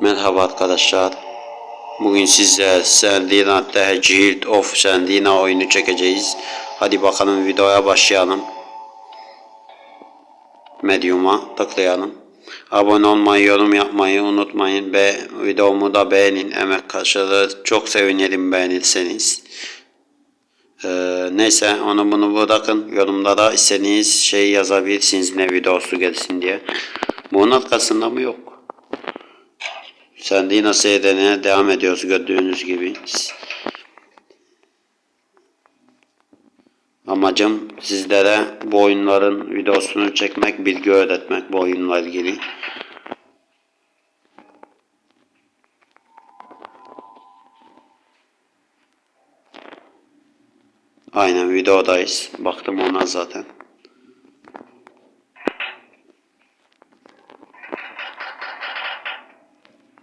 Merhaba arkadaşlar. Bugün size Sendina The Guild of Sendina oyunu çekeceğiz. Hadi bakalım videoya başlayalım. Medium'a tıklayalım. Abone olmayı, yorum yapmayı unutmayın ve videomu da beğenin. Emek karşılığı çok sevinirim beğenirseniz. Ee, neyse onu bunu bırakın. Yorumlara istediğiniz şey yazabilirsiniz ne videosu gelsin diye. Bunun arkasında mı yok? Sendina seyredene devam ediyoruz gördüğünüz gibi. Amacım sizlere bu oyunların videosunu çekmek, bilgi öğretmek bu oyunla ilgili. Aynen videodayız. Baktım ona zaten.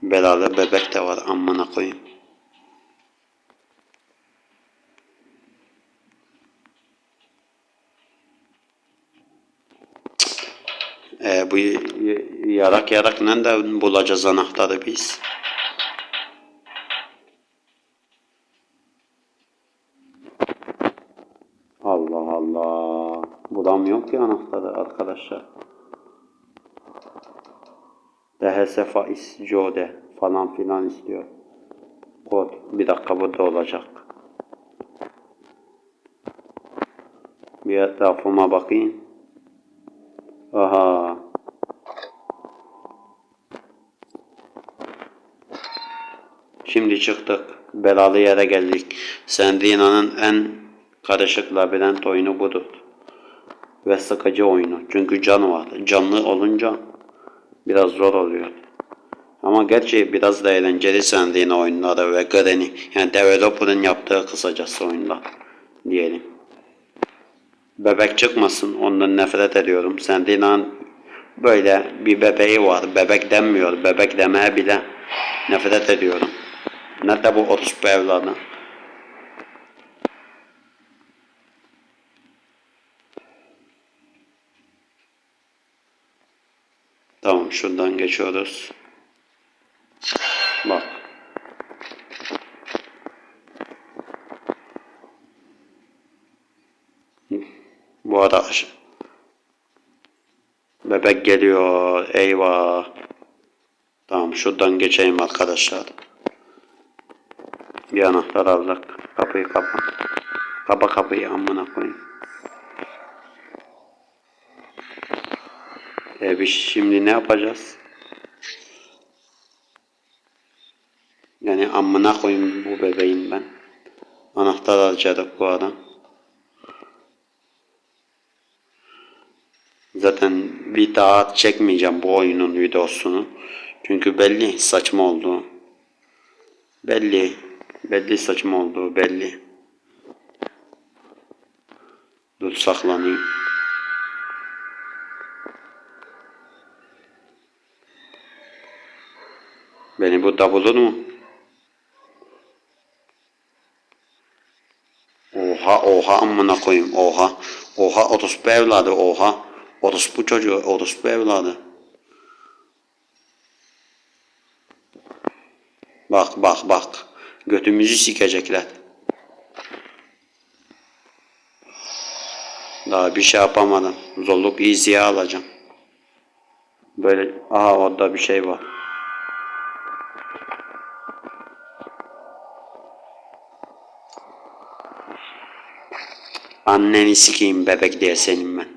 Belalı bebek de var amına koyayım. E, bu yarak yarak nerede bulacağız anahtarı biz? Allah Allah. Bulamıyorum ki anahtarı arkadaşlar. DHS faiz Jode falan filan istiyor. Kod. Bir dakika burada olacak. Bir etrafıma bakayım. Aha. Şimdi çıktık. Belalı yere geldik. Sendina'nın en karışık labirent oyunu budur. Ve sıkıcı oyunu. Çünkü can var. Canlı olunca biraz zor oluyor. Ama gerçi biraz da eğlenceli Sendina oyunları ve Granny yani developer'ın yaptığı kısacası oyunlar diyelim. Bebek çıkmasın ondan nefret ediyorum. Sendina'nın böyle bir bebeği var. Bebek denmiyor. Bebek demeye bile nefret ediyorum. Nerede bu orospu evladı? Tamam şuradan geçiyoruz. Bak. Bu arada bebek geliyor. Eyvah. Tamam şuradan geçeyim arkadaşlar. Bir anahtar aldık. Kapıyı kapa. Kapa kapıyı amına koyayım. E biz şimdi ne yapacağız? Yani amına koyayım bu bebeğin ben. Anahtar harcadık bu adam. Zaten bir daha çekmeyeceğim bu oyunun videosunu. Çünkü belli saçma olduğu. Belli. Belli saçma olduğu belli. Dur saklanayım. Beni burada bulur mu? Oha oha amına koyayım oha. Oha orospu evladı oha. Orospu çocuğu orospu evladı. Bak bak bak. Götümüzü sikecekler. Daha bir şey yapamadım. Zorluk easy'ye alacağım. Böyle aha orada bir şey var. Anneni sikeyim bebek diye senin ben.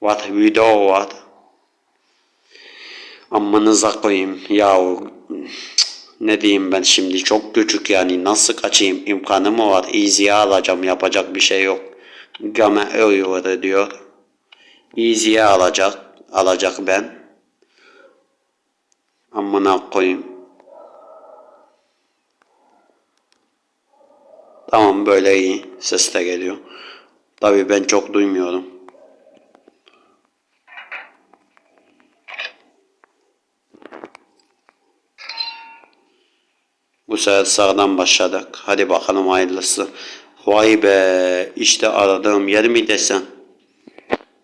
What video what? Ammanıza koyayım yahu. Ne diyeyim ben şimdi çok küçük yani nasıl kaçayım imkanı mı var easy'ye alacağım yapacak bir şey yok. Game over diyor. Easy'ye alacak alacak ben. Amına koyayım. Tamam böyle iyi. Ses de geliyor. Tabii ben çok duymuyorum. Bu sefer sağdan başladık. Hadi bakalım hayırlısı. Vay be işte aradığım yer mi desem.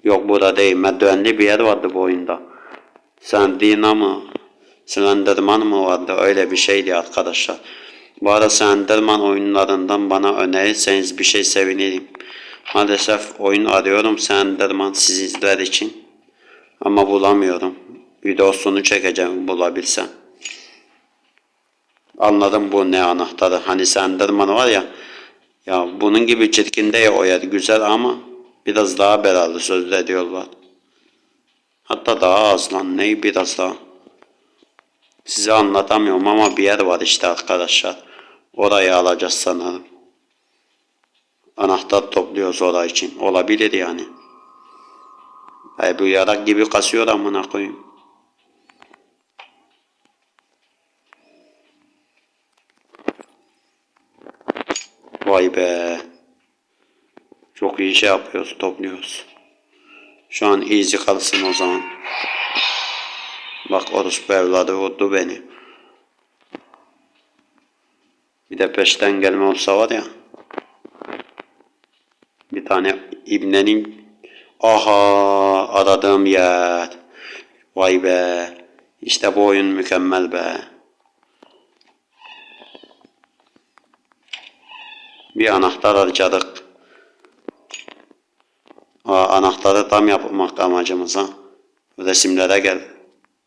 Yok burada değil. Merdivenli bir yer vardı bu oyunda. Sandina mı? Slenderman mı vardı? Öyle bir şeydi arkadaşlar. Bu arada Slenderman oyunlarından bana önerirseniz bir şey sevinirim. Maalesef oyun arıyorum Slenderman sizler için. Ama bulamıyorum. Videosunu çekeceğim bulabilsem. Anladım bu ne anahtarı. Hani Slenderman var ya. Ya bunun gibi çirkin değil o yer. Güzel ama biraz daha belalı sözler diyorlar. Hatta daha az lan. Neyi biraz daha? Size anlatamıyorum ama bir yer var işte arkadaşlar. Orayı alacağız sanırım. Anahtar topluyoruz oray için. Olabilir yani. Ay bu yarak gibi kasıyor amına koyayım. Vay be. Çok iyi şey yapıyoruz, topluyoruz. Şu an easy kalsın o zaman. Bak orospu evladı vurdu beni. Bir de peşten gelme olsa var ya. Bir tane ibnenin aha aradığım yer. Vay be. İşte bu oyun mükemmel be. Bir anahtar harcadık. Aa, anahtarı tam yapmak amacımız ha. Resimlere gel.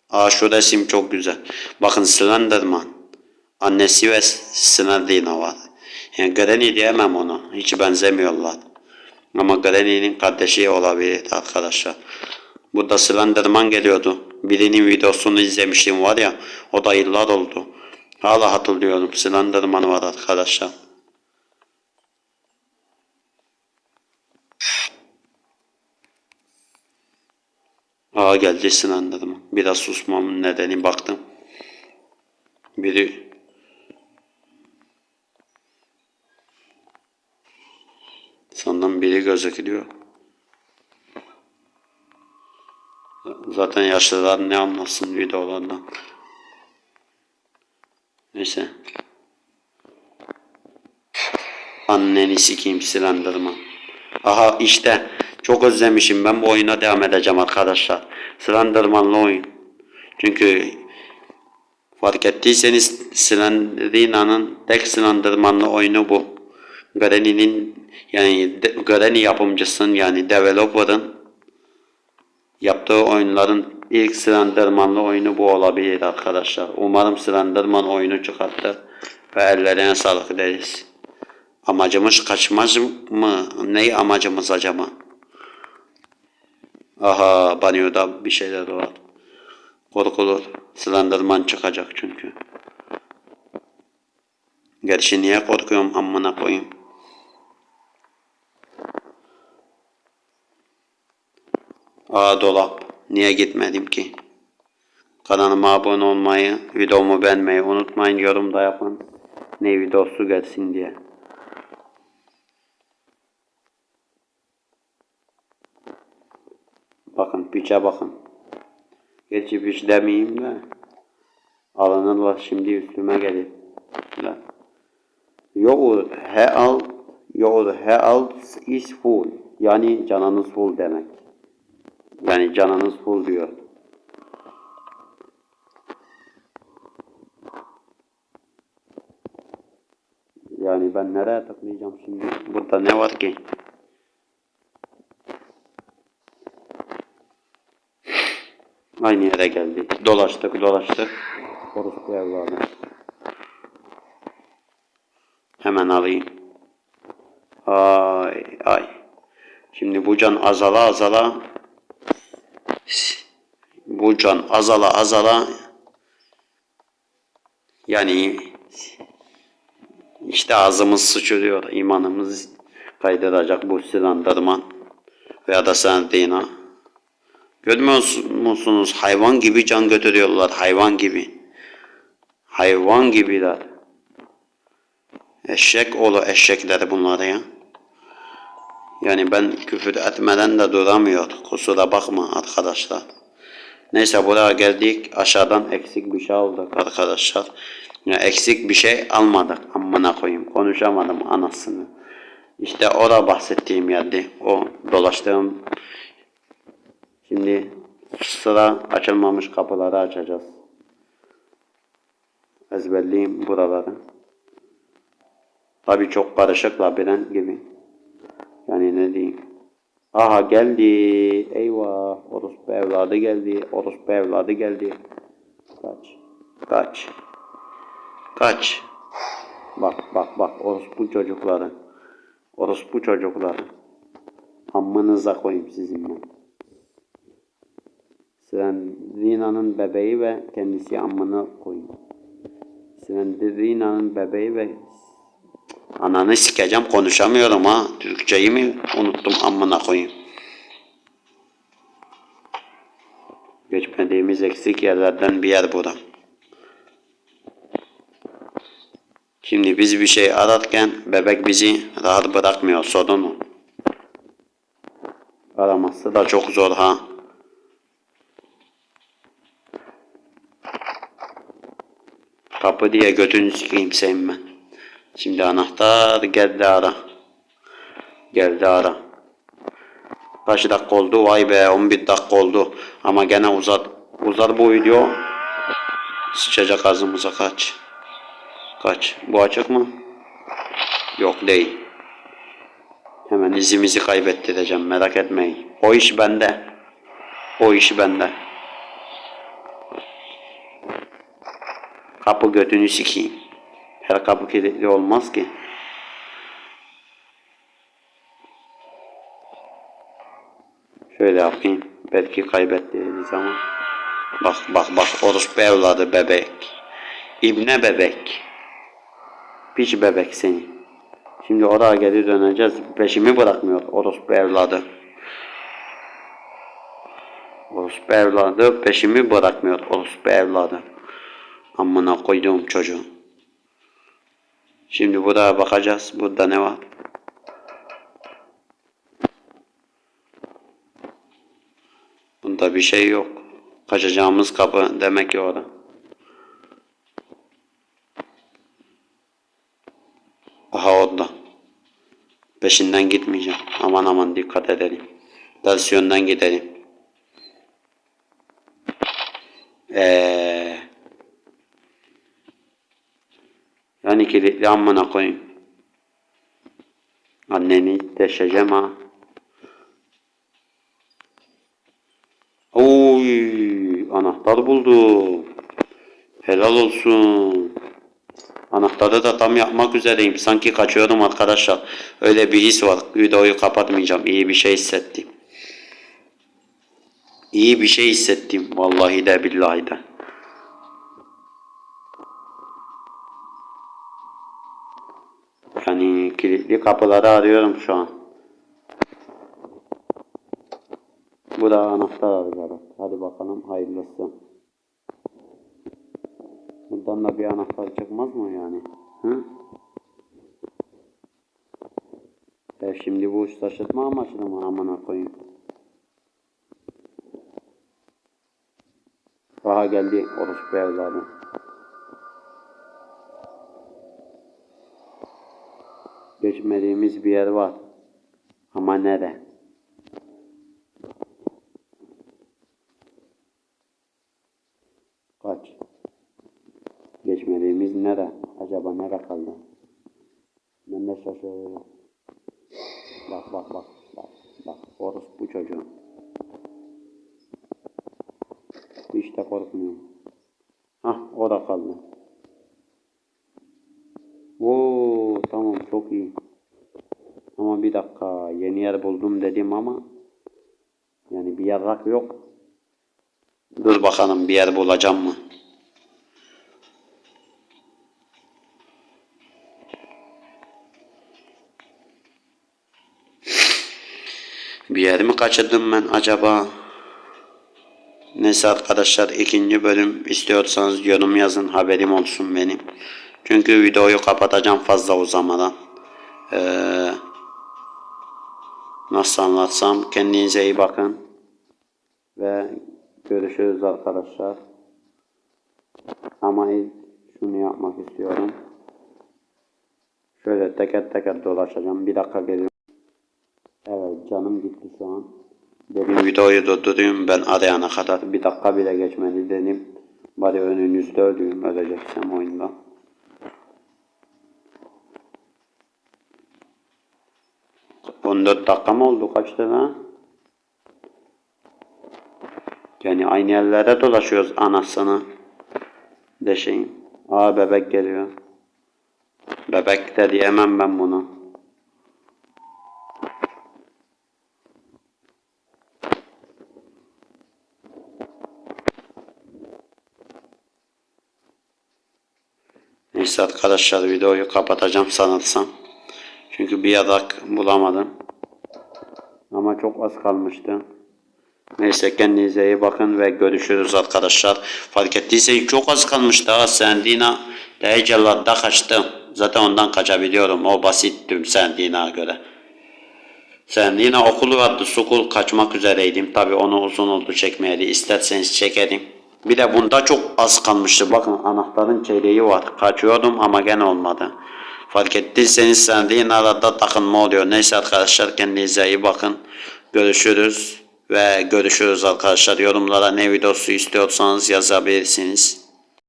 Aa şu resim çok güzel. Bakın Slenderman. Annesi ve Slendina var. Yani Granny diyemem ona. Hiç benzemiyorlar. Ama Granny'nin kardeşi olabilir arkadaşlar. Burada Slenderman geliyordu. Birinin videosunu izlemiştim var ya. O da yıllar oldu. Hala hatırlıyorum. Slenderman var arkadaşlar. Aa geldi Slenderman. Biraz susmamın nedeni baktım. Biri Sandım biri gözüküyor. Zaten yaşlılar ne anlasın videolardan. Neyse. Anneni sikeyim Slenderman. Aha işte. Çok özlemişim. Ben bu oyuna devam edeceğim arkadaşlar. Slenderman'lı oyun. Çünkü fark ettiyseniz Slendrina'nın tek Slenderman'lı oyunu bu. Granny'nin yani de, Granny yapımcısının yani developer'ın yaptığı oyunların ilk Slenderman'lı oyunu bu olabilir arkadaşlar. Umarım Slenderman oyunu çıkartır ve ellerine sağlık deriz. Amacımız kaçmaz mı? Ne amacımız acaba? Aha banyoda bir şeyler var. Korkulur. Slenderman çıkacak çünkü. Gerçi niye korkuyorum amına koyayım. Aa dolap. Niye gitmedim ki? Kanalıma abone olmayı, videomu beğenmeyi unutmayın. Yorum da yapın. Ne videosu gelsin diye. Piçe bakın. Gerçi piç demeyeyim de. Alınırlar şimdi üstüme gelir. Lan. Your health, your health is full. Yani canınız full demek. Yani canınız full diyor. Yani ben nereye tıklayacağım şimdi? Burada ne var ki? Aynı yere geldik. Dolaştık dolaştık. Orospu evladı. Hemen alayım. Ay ay. Şimdi bu can azala azala bu can azala azala yani işte ağzımız sıçrıyor. imanımız kaydıracak bu silandırman veya da sendina. Görmüyor musunuz? Hayvan gibi can götürüyorlar. Hayvan gibi. Hayvan gibiler. Eşek oğlu eşekler bunlar ya. Yani ben küfür etmeden de duramıyor. Kusura bakma arkadaşlar. Neyse buraya geldik. Aşağıdan eksik bir şey aldık arkadaşlar. Ya eksik bir şey almadık. Amına koyayım. Konuşamadım anasını. İşte orada bahsettiğim yerde. O dolaştığım Şimdi Sıra açılmamış kapıları açacağız. Ezberleyeyim buraları. Tabii çok karışık labirent gibi. Yani ne diyeyim. Aha geldi. Eyvah. Orospu evladı geldi. Orospu evladı geldi. Kaç. Kaç. Kaç. Bak bak bak. Orospu çocukları. Orospu çocukları. Amınıza koyayım sizin ben. Svenrina'nın bebeği ve kendisi amına koyayım. Svenrina'nın bebeği ve Ananı sikeceğim konuşamıyorum ha. Türkçeyi mi unuttum amına koyayım. Geçmediğimiz eksik yerlerden bir yer bura. Şimdi biz bir şey ararken bebek bizi rahat bırakmıyor sorun o. Araması da çok zor ha. Kapı diye götünü sikeyim senin ben. Şimdi anahtar geldi ara. Geldi ara. Kaç dakika oldu? Vay be 11 dakika oldu. Ama gene uzar. Uzar bu video. Sıçacak ağzımıza kaç. Kaç. Bu açık mı? Yok değil. Hemen izimizi kaybettireceğim merak etmeyin. O iş bende. O iş bende. Kapı götünü sikeyim. Her kapı kilitli olmaz ki. Şöyle yapayım. Belki kaybettiğiniz ama. Bak bak bak orospu evladı bebek. İbne bebek. Piç bebek seni. Şimdi oraya geri döneceğiz. Peşimi bırakmıyor orospu evladı. Orospu evladı peşimi bırakmıyor orospu evladı. Amına koyduğum çocuğu. Şimdi buraya bakacağız. Burada ne var? Bunda bir şey yok. Kaçacağımız kapı demek ki orada. Aha orada. Peşinden gitmeyeceğim. Aman aman dikkat edelim. Ters yönden gidelim. Eee yani kilitli amına koyayım. Anneni deşeceğim ha. Oy, anahtar buldum. Helal olsun. Anahtarı da tam yapmak üzereyim. Sanki kaçıyorum arkadaşlar. Öyle bir his var. Videoyu kapatmayacağım. İyi bir şey hissettim. İyi bir şey hissettim. Vallahi de billahi de. Yani kilitli kapıları arıyorum şu an. Bu da anahtar arıyoruz. Hadi bakalım hayırlısı. Buradan da bir anahtar çıkmaz mı yani? Hı? E şimdi bu uç taşıtma amaçlı mı amına koyayım? Aha geldi orospu evladı. Geçmediğimiz bir yer var. Ama nere? Kaç? Geçmediğimiz nere? Acaba nere kaldı? Ben de şaşırıyorum. Bak bak bak bak bak orospu çocuğu. Hiç de korkmuyorum. Hah o da kaldı. Oo tamam çok iyi. Ama bir dakika yeni yer buldum dedim ama yani bir yarrak yok. Dur bakalım bir yer bulacağım mı? Bir yer mi kaçırdım ben acaba? Neyse arkadaşlar ikinci bölüm istiyorsanız yorum yazın haberim olsun benim. Çünkü videoyu kapatacağım fazla uzamadan. Ee, nasıl anlatsam kendinize iyi bakın. Ve görüşürüz arkadaşlar. Ama ilk şunu yapmak istiyorum. Şöyle teker teker dolaşacağım. Bir dakika geliyorum. Evet canım gitti şu an. Dedim videoyu durdurayım ben arayana kadar bir dakika bile geçmedi dedim. Bari önünüzde öleyim öleceksem oyunda. On dört dakika mı oldu kaçtı lan? Yani aynı yerlere dolaşıyoruz anasını. Deşeyim. Aa bebek geliyor. Bebek de diyemem ben bunu. Neyse arkadaşlar videoyu kapatacağım sanırsam. Çünkü bir yadak bulamadım. Ama çok az kalmıştı. Neyse kendinize iyi bakın ve görüşürüz arkadaşlar. Fark ettiyseniz çok az kalmıştı. Sendina Deyecellad'da kaçtım. Zaten ondan kaçabiliyorum. O basitti Sendina'ya göre. Sendina okulu vardı. Sukul kaçmak üzereydim. Tabi onu uzun oldu çekmeyeli. İsterseniz çekerim. Bir de bunda çok az kalmıştı. Bakın anahtarın çeyreği var. Kaçıyordum ama gene olmadı. Fark ettiyseniz Sendina'da da takılma oluyor. Neyse arkadaşlar kendinize iyi bakın. Görüşürüz. Ve görüşürüz arkadaşlar. Yorumlara ne videosu istiyorsanız yazabilirsiniz.